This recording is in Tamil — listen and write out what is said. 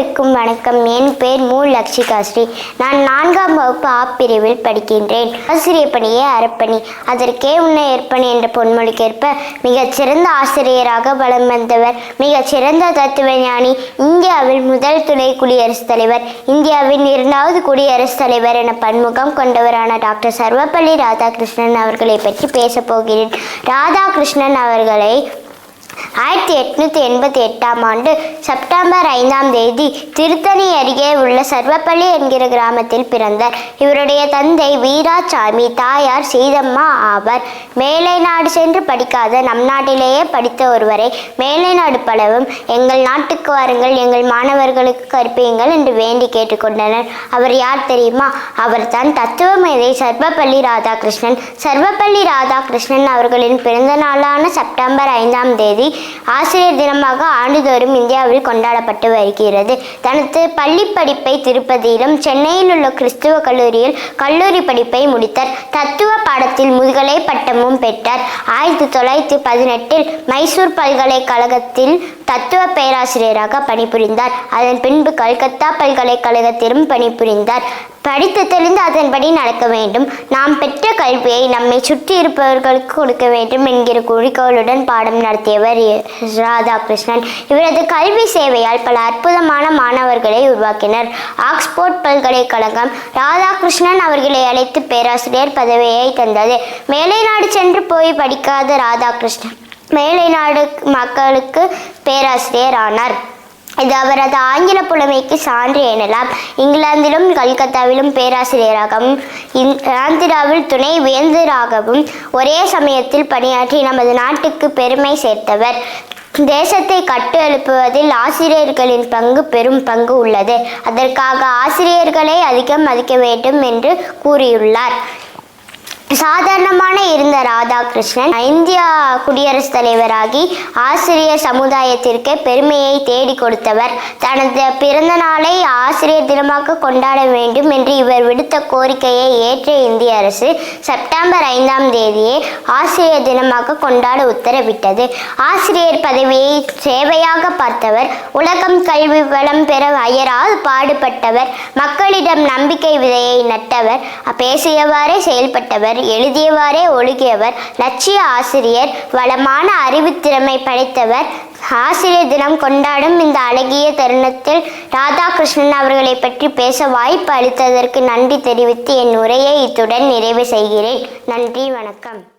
அனைவருக்கும் வணக்கம். என் பேர் மூ. லக்ஷிகா ஸ்ரீ. நான் நான்காம் வகுப்பு ஆ பிரிவில் படிக்கின்றேன். ஆசிரியர் பணியே அறப்பணி. அதற்கே உன்னை ஏற்பணி என்ற பொன்மொழிக்கேற்ப மிகச்சிறந்த ஆசிரியராக வலம் வந்தவர் மிகச்சிறந்த தத்துவ ஞானி இந்தியாவில் முதல் துணை குடியரசுத் தலைவர் இந்தியாவின் இரண்டாவது குடியரசுத் தலைவர் என பன்முகம் கொண்டவரான டாக்டர் சர்வப்பள்ளி ராதாகிருஷ்ணன் அவர்களை பற்றி பேசப்போகிறேன் ராதாகிருஷ்ணன் அவர்களை ஆயிரத்தி எட்நூத்தி எண்பத்தி எட்டாம் ஆண்டு செப்டம்பர் ஐந்தாம் தேதி திருத்தணி அருகே உள்ள சர்வப்பள்ளி என்கிற கிராமத்தில் பிறந்தார். இவருடைய தந்தை வீராசாமி தாயார் சீதம்மா ஆவார். மேலை நாடு சென்று படிக்காத நம் நாட்டிலேயே படித்த ஒருவரை மேலை நாடு பலவும் எங்கள் நாட்டுக்கு வாருங்கள் எங்கள் மாணவர்களுக்கு கற்பியுங்கள் என்று வேண்டி கேட்டுக்கொண்டனர். அவர் யார் தெரியுமா? அவர் தான் தத்துவ மேதை சர்வப்பள்ளி ராதாகிருஷ்ணன். சர்வப்பள்ளி ராதாகிருஷ்ணன் அவர்களின் பிறந்த நாளான செப்டம்பர் ஐந்தாம் தேதி ஆசிரியர் தினமாக ஆண்டுதோறும் இந்தியாவில் கொண்டாடப்பட்டு வருகிறது. தனது பள்ளி படிப்பை திருப்பதியிலும் சென்னையில் உள்ள கிறிஸ்துவ கல்லூரியில் கல்லூரி படிப்பை முடித்தார். தத்துவ பாடத்தில் முதுகலை பட்டமும் பெற்றார். ஆயிரத்தி தொள்ளாயிரத்தி பதினெட்டில் மைசூர் பல்கலைக்கழகத்தில் தத்துவ பேராசிரியராக பணிபுரிந்தார். அதன் பின்பு கல்கத்தா பல்கலைக்கழகத்திலும் பணிபுரிந்தார். படித்து தெளிந்து அதன்படி நடக்க வேண்டும். நாம் பெற்ற கல்வியை நம்மை சுற்றி இருப்பவர்களுக்கு கொடுக்க வேண்டும் என்கிற குறிக்கோளுடன் பாடம் நடத்தியவர் ராதாகிருஷ்ணன். இவரது கல்வி சேவையால் பல அற்புதமான மாணவர்களை உருவாக்கினர். ஆக்ஸ்போர்ட் பல்கலைக்கழகம் ராதாகிருஷ்ணன் அவர்களை அழைத்து பேராசிரியர் பதவியை தந்தது. மேலை நாடு சென்று போய் படிக்காத ராதாகிருஷ்ணன் மேலை நாடு மக்களுக்கு பேராசிரியர் ஆனார். இது அவரது ஆங்கில புலமைக்கு சான்று எனலாம். இங்கிலாந்திலும் கல்கத்தாவிலும் பேராசிரியராகவும் இந்- ஆந்திராவில் துணை வேந்தராகவும் ஒரே சமயத்தில் பணியாற்றி நமது நாட்டுக்கு பெருமை சேர்த்தவர். தேசத்தை கட்டு எழுப்புவதில் ஆசிரியர்களின் பங்கு பெரும் பங்கு உள்ளது. அதற்காக ஆசிரியர்களை அதிகம் மதிக்க வேண்டும் என்று கூறியுள்ளார். சாதாரணமான இருந்த ராதாகிருஷ்ணன் இந்தியா குடியரசுத் தலைவராகி ஆசிரியர் சமுதாயத்திற்கு பெருமையை தேடி கொடுத்தவர். தனது பிறந்த நாளை ஆசிரியர் தினமாக கொண்டாட வேண்டும் என்று இவர் விடுத்த கோரிக்கையை ஏற்ற இந்திய அரசு செப்டம்பர் ஐந்தாம் தேதியே ஆசிரியர் தினமாக கொண்டாட உத்தரவிட்டது. ஆசிரியர் பதவியை சேவையாக பார்த்தவர் உலகம் கல்வி வளம் பெற அயரால் பாடுபட்டவர் மக்களிடம் நம்பிக்கை விதையை நட்டவர் பேசியவாறே செயல்பட்டவர். எழுதியவாறே ஒழுகியவர். லட்சிய ஆசிரியர் வளமான அறிவுத்திறமை படைத்தவர். ஆசிரியர் தினம் கொண்டாடும் இந்த அழகிய தருணத்தில் ராதாகிருஷ்ணன் அவர்களை பற்றி பேச வாய்ப்பு அளித்ததற்கு நன்றி தெரிவித்து என் உரையை இத்துடன் நிறைவு செய்கிறேன். நன்றி வணக்கம்.